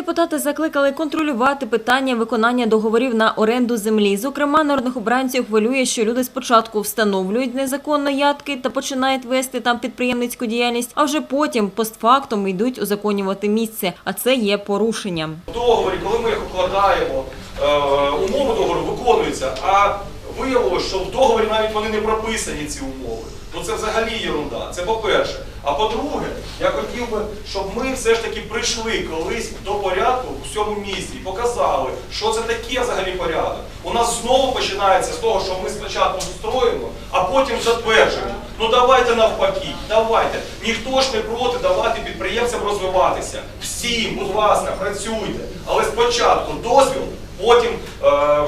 Депутати закликали контролювати питання виконання договорів на оренду землі. Зокрема, народних обранців хвилює, що люди спочатку встановлюють незаконно ядки та починають вести там підприємницьку діяльність, а вже потім постфактум йдуть узаконювати місце, а це є порушенням. Договорі, коли ми їх укладаємо, е, умови договору виконуються, а виявилося, що в договорі навіть вони не прописані ці умови. Ну це взагалі єрунда. Це по-перше. А по-друге, я хотів би, щоб ми все ж таки прийшли колись до порядку в цьому місті і показали, що це таке взагалі порядок. У нас знову починається з того, що ми спочатку строїмо, а потім затверджуємо. Ну давайте навпаки, давайте. Ніхто ж не проти давати підприємцям розвиватися. Всім, будь ласка, працюйте. Але спочатку дозвіл, потім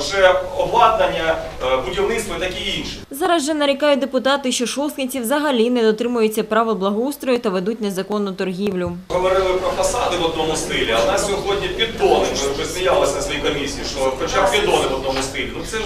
вже обладнання, е, будівництво і таке інше. Зараз же нарікають депутати, що шосткинці взагалі не дотримуються правил благоустрою та ведуть незаконну торгівлю. Говорили про фасади в одному стилі, а в нас сьогодні піддони. Ми вже сміялися на своїй комісії, що хоча б піддони в одному стилі. Ну це ж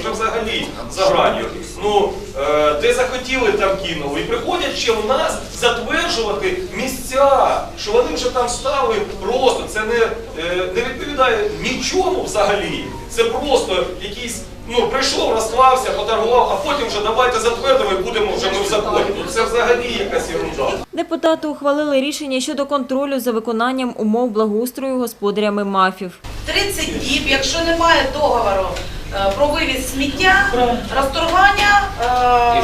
вже взагалі за гранью. Ну е, де захотіли, там кинули. І приходять ще в нас затверджувати місця, що вони вже там стали просто. Це не, е, не відповідає нічому взагалі. Це просто якийсь. Ну, прийшов, розклався, поторгував, а потім вже давайте затвердимо і будемо вже ми в законі. Ну це взагалі якась ерунда. Депутати ухвалили рішення щодо контролю за виконанням умов благоустрою господарями мафів. 30 діб, якщо немає договору е, про вивіз сміття, розторгання е,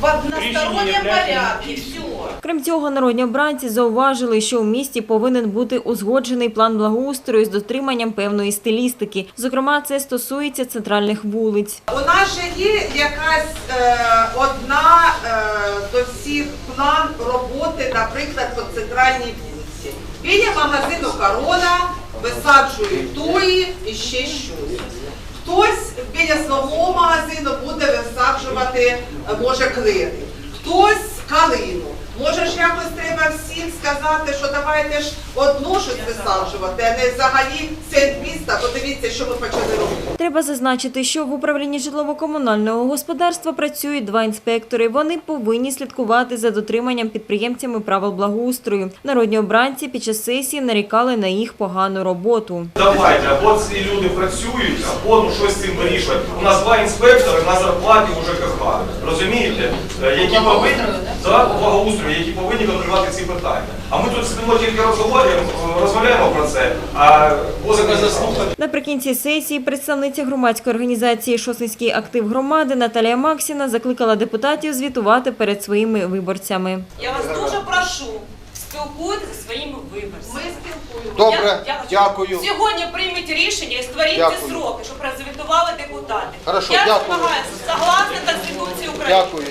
в односторонньому порядку. Крім цього, народні обранці зауважили, що у місті повинен бути узгоджений план благоустрою з дотриманням певної стилістики. Зокрема, це стосується центральних вулиць. У нас же є якась е, одна е, до всіх план роботи, наприклад, по центральній вулиці. Біля магазину Корона висаджують туї і ще щось. Хтось біля свого магазину буде висаджувати, е, може, клини, хтось калину. Може ж якось треба всім сказати, що давайте ж одну щось висаджувати, а не взагалі центр міста. Подивіться, що ми почали робити. Треба зазначити, що в управлінні житлово-комунального господарства працюють два інспектори. Вони повинні слідкувати за дотриманням підприємцями правил благоустрою. Народні обранці під час сесії нарікали на їх погану роботу. Давайте, або ці люди працюють, або ну щось з цим вирішують. У нас два інспектори на зарплаті у ЖКХ. Розумієте? Е, Які повинні да, благоустрою, які повинні контролювати ці питання. А ми тут сидимо тільки розговорюємо, розмовляємо про це, а возика заслухати. Наприкінці сесії представниця громадської організації Шосницький актив громади Наталія Максіна закликала депутатів звітувати перед своїми виборцями. Я вас дуже прошу, спілкуйтеся зі своїми виборцями. Ми спілкуємося. Добре, Я- я- дякую. Сьогодні прийміть рішення і створіть ці Дякую. сроки, щоб розвітували депутати. Хорошо, Я дякую. вимагаю согласно Конституції України. Дякую,